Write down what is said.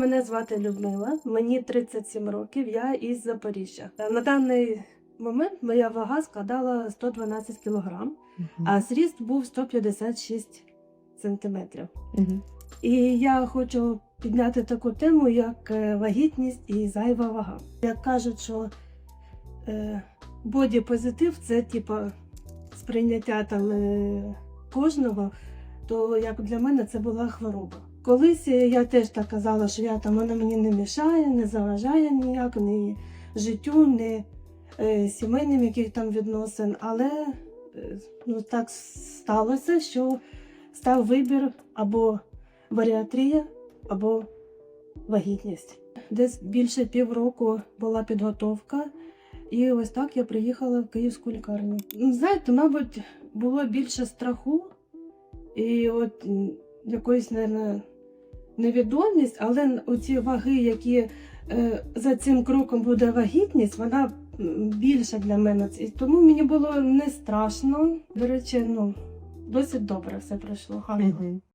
Мене звати Людмила, мені 37 років, я із Запоріжжя. На даний момент моя вага складала 112 кг, а зріст був 156 сантиметрів. І я хочу підняти таку тему, як е, вагітність і зайва вага. Як кажуть, що е, боді-позитив це типа сприйняття там е, кожного, то як для мене це була хвороба. Колись я теж так казала, що я там вона мені не мішає, не заважає ніяк, ні життю, ні е, сімейним яких там відносин. Але е, ну, так сталося, що став вибір або баріатрія, або вагітність. Десь більше півроку була підготовка, і ось так я приїхала в київську лікарню. Ну, Знаєте, мабуть, було більше страху і от якоїсь, мабуть, невідомість, але оці ваги, які е, за цим кроком буде вагітність, вона більша для мене. Тому мені було не страшно. До речі, ну, досить добре все пройшло. гарно.